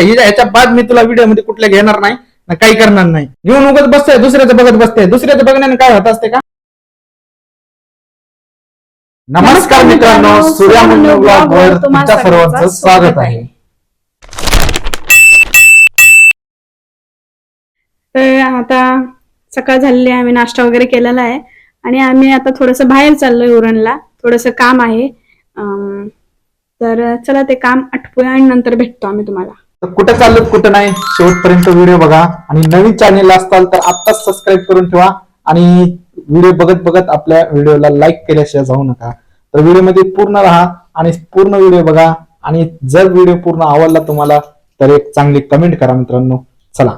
ह्याच्या बाद मी तुला व्हिडिओमध्ये कुठल्या घेणार नाही ना काही करणार नाही. घेऊन उगत बसतोय दुसऱ्याचं बघत बसतोय. दुसऱ्याचं बघण्याने काय होत असते का? नमस्कार मित्रांनो सूर्यामुंड ब्लॉग वर तुमच्या सर्वांचं स्वागत आहे. तर आता सकाळ झालेली आहे आम्ही नाश्ता वगैरे केलेला आहे. आणि आम्ही आता थोडस बाहेर चाललोय उरणला. थोडस काम आहे. अं, तर चला ते काम आटपूया आणि नंतर भेटतो आम्ही तुम्हाला. तर कुठं चाललं कुठं नाही शेवटपर्यंत व्हिडिओ बघा. आणि नवीन चॅनेल असताल तर आत्ताच सबस्क्राईब करून ठेवा. आणि व्हिडिओ बघत बघत आपल्या व्हिडिओला लाईक केल्याशिवाय जाऊ नका. तर व्हिडिओमध्ये पूर्ण राहा आणि पूर्ण व्हिडिओ बघा. आणि जर व्हिडिओ पूर्ण आवडला तुम्हाला तर एक चांगली कमेंट करा मित्रांनो. चला.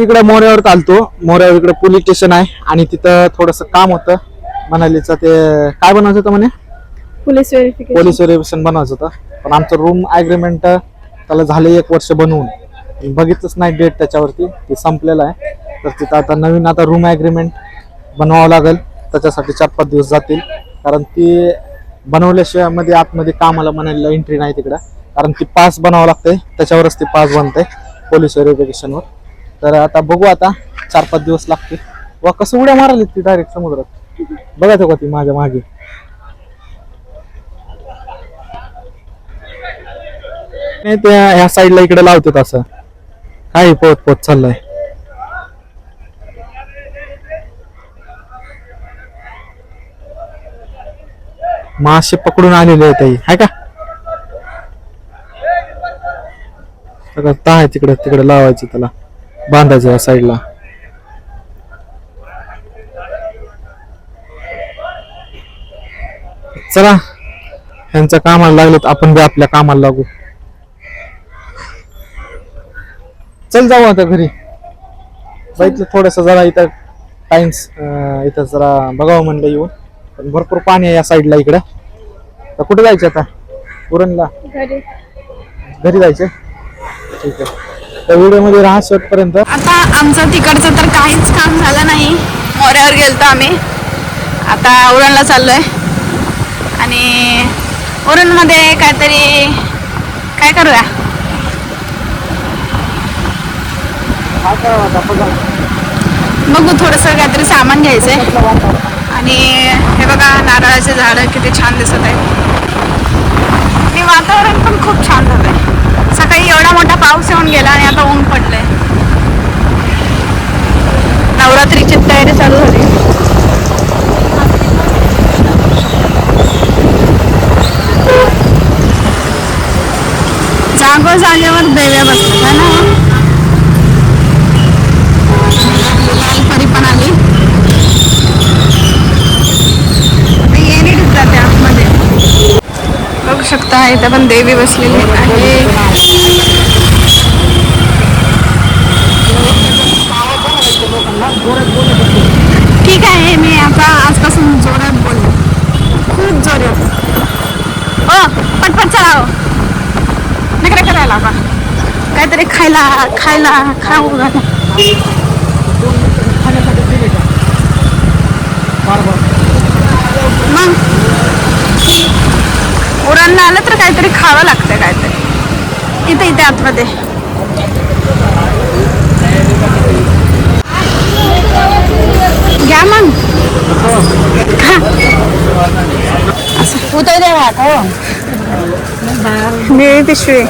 मी इकडे मोऱ्यावर चालतो. मोऱ्यावर इकडे पोलीस स्टेशन आहे आणि तिथं थोडस काम होतं. म्हणालीचं ते काय बनवायचं होतं म्हणे? पोलीस व्हेरिफिकेशन पोलीस व्हेरिफिकेशन बनवायचं होतं. पण आमचं रूम अग्रीमेंट त्याला झाले एक वर्ष बनवून. बघितलंच नाही डेट त्याच्यावरती. ते संपलेलं आहे. तर तिथं आता नवीन आता रूम अग्रीमेंट बनवावं लागेल. त्याच्यासाठी चार पाच दिवस जातील. कारण ती बनवल्याशिवायमध्ये आतमध्ये कामाला म्हणायला एंट्री नाही तिकडं. कारण ती पास बनावं लागतंय त्याच्यावरच ती पास बनते. पोलीस व्हेरिफिकेशनवर तर आता बघू आता चार पाच दिवस लागते वा कसं उड्या मारायला ती डायरेक्ट समुद्रात. बघायचं का ती माझ्या मागे. नाही त्या ह्या साईडला इकडे लावतात असं. काय पोत पोत चाललंय. मासे पकडून आलेले आहेत हाय का? सगळं आहे तिकडे तिकडे लावायचं त्याला. बांधायचं या साईडला चला ह्यांच्या कामाला लागलेत आपण बी आपल्या कामाला लागू. चल जाऊ आता घरी. बघितलं थोडस जरा इथं टाइम्स इथं जरा बघावं म्हणलं येऊन. पण भरपूर पाणी आहे या साईडला इकडं. तर कुठे जायचं आता? उरणला? घरी जायचं? ठीक आहे. त्या राहा शेवटपर्यंत. आता आमचं तिकडचं तर काहीच काम झालं नाही. मोऱ्यावर गेलतो आम्ही. आता उरणला चाललोय. आणि उरणमध्ये काहीतरी काय करूया? बघू थोडंसं काहीतरी सामान घ्यायचंय. आणि हे बघा नारळाचे झाडं किती छान दिसत आहे आणि वातावरण पण खूप छान झालंय. सकाळी एवढा मोठा पाऊस येऊन गेला आणि आता ऊन पडलंय. नवरात्रीची तयारी चालू झाली. जागो जागेवर देव्या बसतात ना लालपरी पण आली आता येणे जाते आतमध्ये बघू शकता इथं पण देवी बसलेली आहे. ठीक आहे मी आता आजपासून जोरात बोलले. खूप जोरात. हो पटपट चला हो. नकडे करायला बा काहीतरी खायला खायला खाऊ घाला. मग? काहीतरी खावं लागतं काहीतरी. इथे इथे आतमध्ये. घ्या मग. उतर द्या का निळी पिशवी.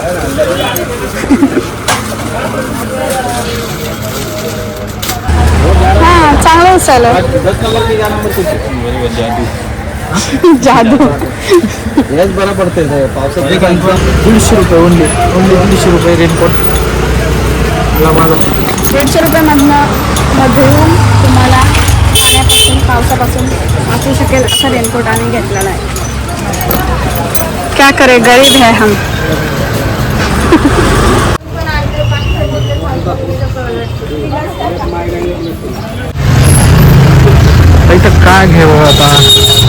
हा चांगलं चालू जादू। हेच बरं पडते पावसात दीडशे रुपये ओनली ओनली दीडशे रुपये रेनकोट मला. दीडशे रुपयामधनं येऊन तुम्हाला पाण्यापासून पावसापासून वाचू शकेल असा रेनकोट आम्ही घेतलेला आहे. क्या करे गरीब है हम. इथं काय घ्यावं आता?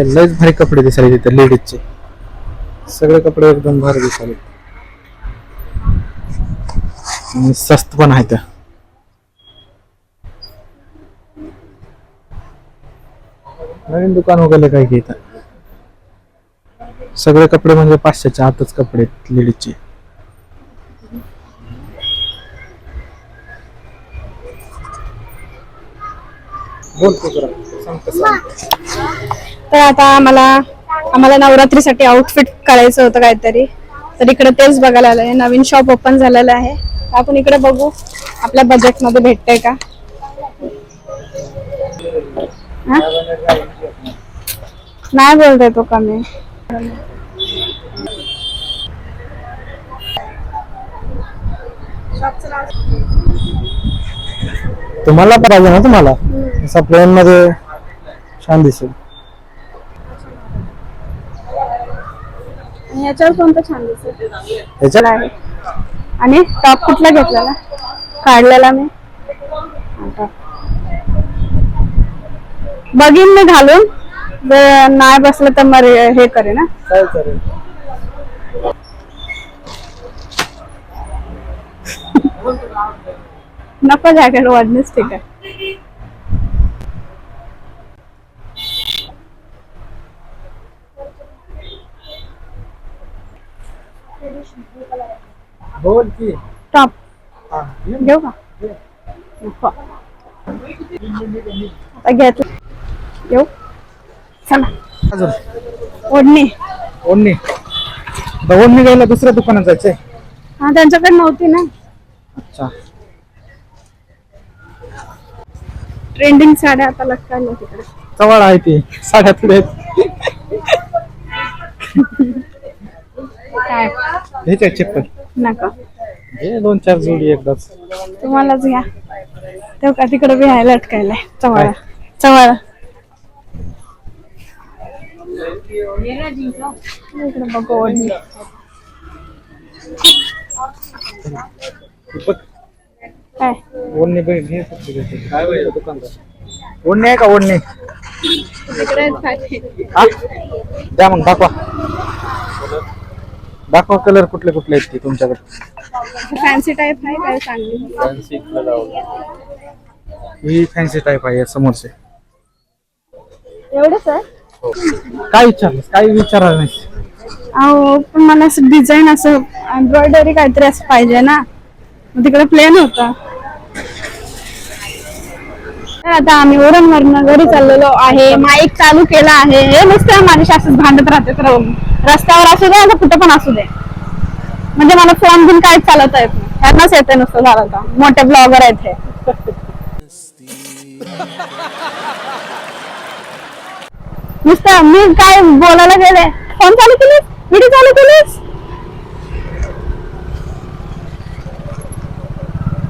आले लयच भारी कपडे दिसायचे तिथे लेडीजचे सगळे कपडे एकदम भारी दिसायले आणि स्वस्त पण आहेत. नवीन दुकान वगैरे काय की सगळे कपडे म्हणजे पाचशेच्या आतच कपडे आहेत लेडीजचे जरा. तर आता आम्हाला आम्हाला नवरात्रीसाठी आउटफिट करायचं होतं काहीतरी. तर इकडे तेच बघायला आलंय. नवीन शॉप ओपन झालेलं आहे. आपण इकडे बघू. आपल्या बजेटमध्ये भेटतंय का? हा? नाही बोलतोय तो कमी. तुम्हाला पाहिजे ना तुम्हाला? असा प्लेन मध्ये छान दिसेल. आणि याच्यावर कोणतं छान दिसेल? ह्याच्यात आहे आणि टॉप कुठला घेतलेला? काढलेला मी. बघीन मी घालून. जर नाही बसलं तर मग हे करेन ना काय करेल? नको जॅकेट वाढणेच ठीक आहे. बोल की टॉप हा. घेऊ का? नको. आता घेतलं येऊ. चला. अजून ओढणी. ओढणी. आता ओढणी घ्यायला दुसऱ्या दुकानात जायचंय. हा त्यांच्याकडे नव्हती ना. अच्छा. ट्रेंडिंग साड्या आता लटकायला तिकडे. चवळ आहे ती. साड्या पुढे काय? घ्यायचे चप्पल. नका. हे दोन चार जोडी एकदाच. तुम्हालाच घ्या तेव्हा का तिकडे बिहायला अटकायलाय चवळा चवळा इकडे बघू ओढणी. काय? ओढणी बघ हे फक्त दुकानदार ओढणी आहे का ओढणी. हा? द्या मग दाखवा. दाखवा कलर कुठले कुठले आहेत ते तुमच्याकडे. फॅन्सी टाईप आहे काय चांगली? ही फॅन्सी टाईप आहे समोरचे. एवढंच आहे? काय विचारलं काय विचारलं नाही अहो पण मला असं डिझाईन असं एम्ब्रॉयडरी काहीतरी असं पाहिजे ना. मग तिकडे प्लेन होता. तर आता आम्ही वरण घरी चाललेलो आहे. माईक चालू केला आहे. हे नुसतं माझ्या असंच भांडत राहते तर रस्त्यावर असू दे आता कुठं पण असू दे. म्हणजे मला फोन घेऊन काय चालवता येत नाही ह्यांनाच येते नुसतं चालवता मोठे ब्लॉगर आहेत हे. नुसतं मी काय बोलायला गेले? फोन चालू केलीस? व्हिडिओ चालू केलीस?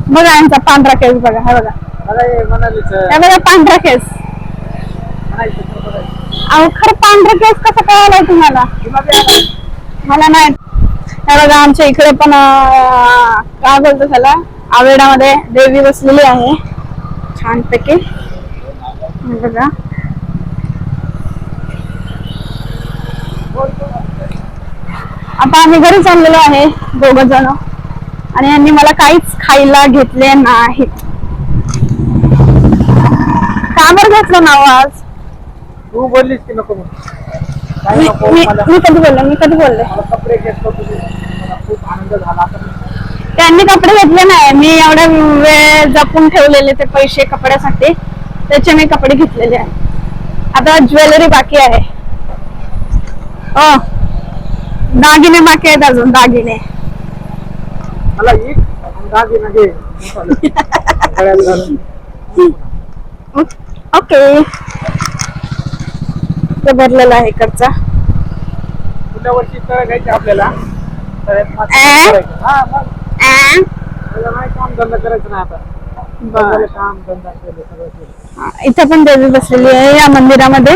बघा यांचा पांढरा केस बघा हा बघा. हे बघा पांढरा केस. अहो खरं पांढरा केस कसं कळालाय तुम्हाला? मला नाही बघा आमच्या इकडे पण काय बोलतो त्याला? आवेडामध्ये देवी बसलेली आहे. छानपैकी. हे बघा. आता आम्ही घरी चाललेलो आहे दोघ जण. आणि यांनी मला काहीच खायला घेतले नाहीत का बरं घेतलं नाव आज? तू बोललीस की नको मी कधी बोलले? मी कधी बोलले? झाला त्यांनी कपडे घेतले नाही. मी एवढा वेळ जपून ठेवलेले ते पैसे कपड्यासाठी. त्याचे मी कपडे घेतलेले आहे आता ज्वेलरी बाकी आहे. ओ दागिने बाकी आहेत अजून दागिने. मला एक दागिना घे गळ्यात घालून. ओके. ते भरलेला आहे इकडचा. पुढल्या वर्षी घ्यायचे आपल्याला. इथं पण देवी बसलेली आहे या मंदिरामध्ये.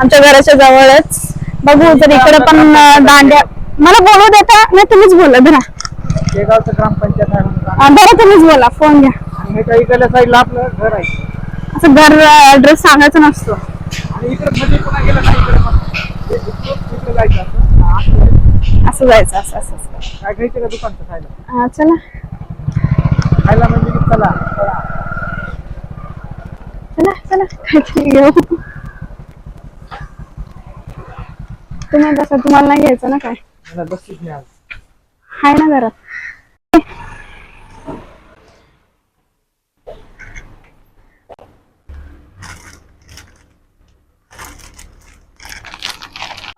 आमच्या घराच्या जवळच. बघू तर इकडे पण दांड्या मला बोलू देता नाही तुम्हीच बोला धरा. शेगावचं ग्रामपंचायत बरं तुम्हीच बोला. फोन घ्या. इकडल्या साईडला आपलं घर आहे असं घर ऍड्रेस सांगायचा नसतो. आणि इकडे मध्ये पुन्हा गेलं इकडे जायचं. असं जायचं असं असं असं. काय घ्यायचं का दुकानचं खायला? हा चला. खायला म्हणजे की चला चला. चला चला. काहीतरी घेऊ. तुम्ही तसं तुम्हाला नाही घ्यायचं ना काय? मला बसलीच नाही आज. हाय ना घरात.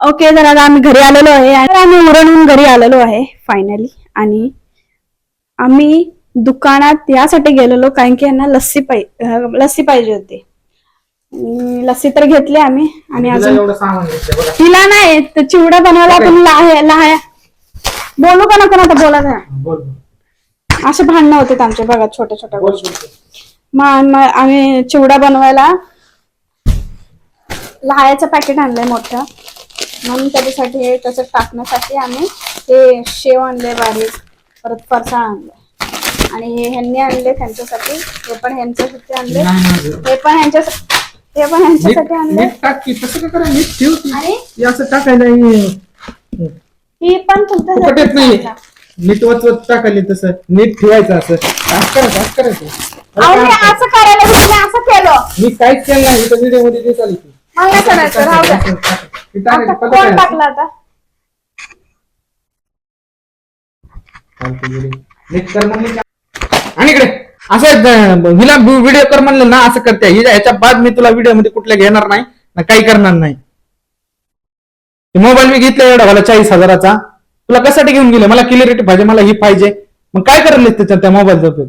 ओके तर आता आम्ही घरी आलेलो आहे आणि आम्ही उरणहून घरी आलेलो आहे फायनली आणि आम्ही दुकानात यासाठी गेलेलो कारण की यांना लस्सी पाहिजे लस्सी पाहिजे होती. लस्सी तर घेतली आम्ही आणि अजून तिला नाही तर चिवडा बनवायला आपण लाह्या लाह्या बोलू का नको ना आता बोला बोल. असे भांडणं होते आमचे बघा छोट्या छोट्या गोष्टी. मग आम्ही चिवडा बनवायला लहायचं पॅकेट आणलंय मोठं. म्हणून त्याच्यासाठी हे त्याच्यात टाकण्यासाठी आम्ही हे शेव आणले बारीक. परत फरसाण आणले आणि हे ह्यांनी आणले त्यांच्यासाठी. हे पण ह्यांच्यासाठी आणले. हे पण ह्यांच्या हे पण ह्यांच्यासाठी आणले टाक तसं करा नीट ठेव आणि? असं टाकायला हे- पण तुमच्यासाठी नाही नीट वचवत टाकायला तसं. नीट ठेवायचं असं. असं करायचं असं करायचं. असं करायला असं केलं. मी काहीच केलं नाही. इथं व्हिडिओमध्ये की. मला नाही करायचं? राहू द्या. हे आता कोण. टाकलं आता? आणि इकडे. असं अं, हिला व्हिडिओ कर म्हणलं ना असं करते. हिला ह्याच्या बाद मी तुला व्हिडिओमध्ये कुठल्या घेणार नाही ना काही करणार नाही. मोबाईल मी घेतला एवढा मला चाळीस हजाराचा. तुला कशासाठी घेऊन गेले? मला क्लिअरिटी पाहिजे मला ही पाहिजे. मग काय करायला त्याच्यात त्या मोबाईलचा? उपयोग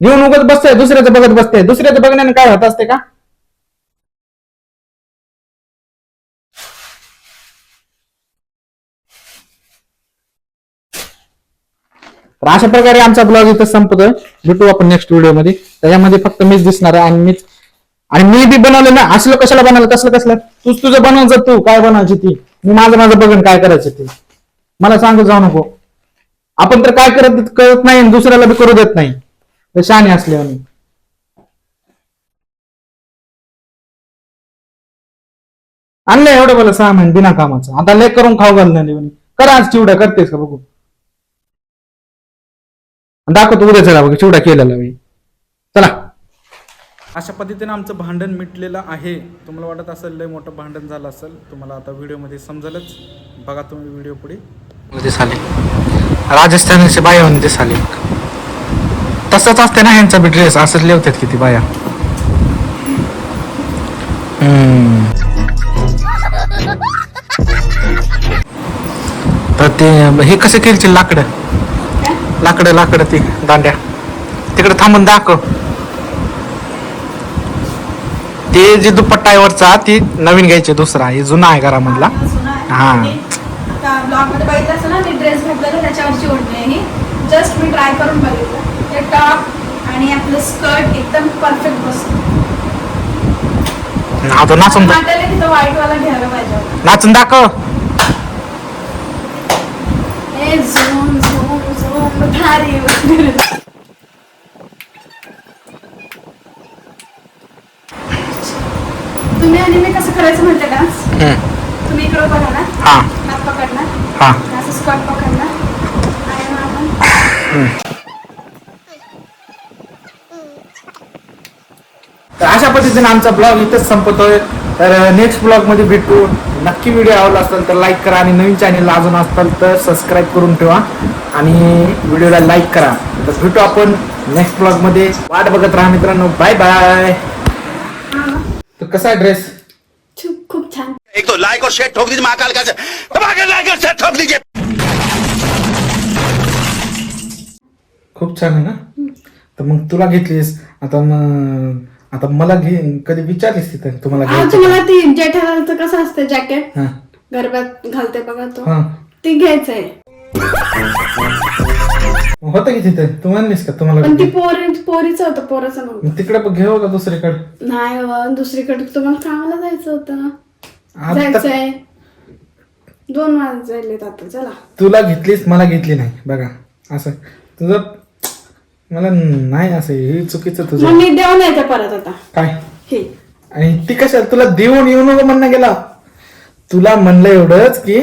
घेऊन उगत बसतंय दुसऱ्याचं बघत बसतंय. दुसऱ्याचं बघण्याने काय होत असते का? तर अशा प्रकारे आमचा ब्लॉग इथं संपतोय. भेटू आपण नेक्स्ट व्हिडिओमध्ये त्याच्यामध्ये फक्त मीच दिसणार आहे आणि मीच आणि मी बी बनवलं ना असलं कशाला बनवलं कसलं कसलं? तूच तुझं बनवायचं तू काय बनवायची ती? मी माझं माझं बघन काय करायचं ते. मला सांगू जाऊ नको. आपण तर काय करत करत नाही दुसऱ्याला बी करू देत नाही. ते शहाणे असल्याने आणलं एवढं बोला सामान बिना कामाचं. आता लेक करून खाऊ घालणार नाही. कर आज चिवडा करतेस का बघू? दाखवतो उद्या चला बघ चिवडा केलेला मी. चला. अशा पद्धतीने आमचं भांडण मिटलेलं आहे. तुम्हाला वाटत असेल लय मोठं भांडण झालं असेल तुम्हाला आता व्हिडिओमध्ये समजेलच. बघा तुम्ही व्हिडिओ पुढे. दिसाले राजस्थानाचे बाया म्हणून दिसाले तसंच असते ना ह्यांचा बी ड्रेस असंच लिवतात किती बाया. हम्म. तर ते हे कसे केलचे लाकडं? लाकडं लाकडं ती दांड्या. तिकडे थांबून दाखव. ते जे दुपट्टा आहे वरचा ती नवीन घ्यायची दुसरा. हे जुना आहे घरामधला. हा. ब्लॉगमध्ये बघितलं असं ना मी ड्रेस घातलेला त्याच्यावरची ओढणी आहे. ही जस्ट मी ट्राय करून बघितलं. ते टॉप आणि आपलं स्कर्ट एकदम परफेक्ट बसतं. आता नाचून वाटायला तिथं व्हाईट वाला घ्यायला पाहिजे. नाचून दाखव. ए झूम झूम झूम धारी तुम्ही आणि मी कसं करायचं म्हणते डान्स. तुम्ही इकडं बघा ना. हा. पकडणार. हा. असं स्कर्ट पकडणार. आणि आपण तर अशा पद्धतीने आमचा ब्लॉग इथंच संपतोय. तर नेक्स्ट ब्लॉगमध्ये भेटू. नक्की व्हिडिओ आवडला असेल तर लाईक करा आणि नवीन चॅनलला अजून असाल तर सबस्क्राईब करून ठेवा. आणि व्हिडिओला लाईक करा. तर भेटू आपण नेक्स्ट ब्लॉगमध्ये. वाट बघत राहा मित्रांनो. बाय बाय तर कसा आहे ड्रेस खूप खूप छान. एक तो लाइक और शेयर ठोक दीजिए महाकाल का दबा के लाइक और शेयर ठोक दीजिए। खूप छान आहे ना? तर मग तुला घेतलीस. आता मग आता मला घे कधी विचारलीस तिथं तुम्हाला घ्यायचं तुम्हाला ती जेठालालचं कसं असतं जॅकेट हा. गरब्यात घालते बघा तो. हा. ती घ्यायचंय. होतं की तिथं? तू म्हणलीस का? तुम्हाला पण ती पोरी पोरीचं होतं पोराचं नव्हतं. मग तिकडे बघ घेऊ का दुसरीकडे? नाही दुसरीकडे तुम्हाला कामाला जायचं होतं. आता जायचंय. दोन वाजलेत आता चला. तुला घेतलीस मला घेतली नाही. बघा असं. तुझं मला नाही असं हे चुकीचं मग तुझं मी देऊन येते परत आता. काय? हे आणि ती कशा तुला देऊन येऊ नको म्हणणं गेला. तुला म्हणलं एवढंच की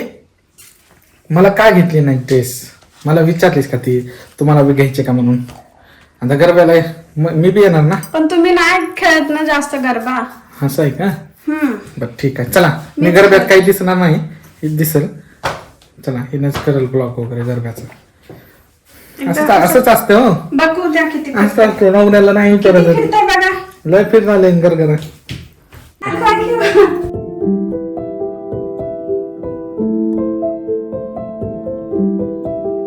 मला का घेतली नाही ड्रेस मला विचारलीस का ती? तुम्हाला बी घ्यायचे का म्हणून? आता गरब्याला म- मी बी येणार ना? पण तुम्ही नाही खेळत ना जास्त गरबा. असं आहे का? हम्म. बर ठीक आहे. चला मी गरब्यात काही दिसणार नाही. हे दिसल. चला हिनच करेल ब्लॉग वगैरे गरब्याचं. असंच असंच असतं हो? बघू द्या किती असं असतं नवऱ्याला नाही विचारायचं फिरताय बघा. लय फिरणार लेंगर करा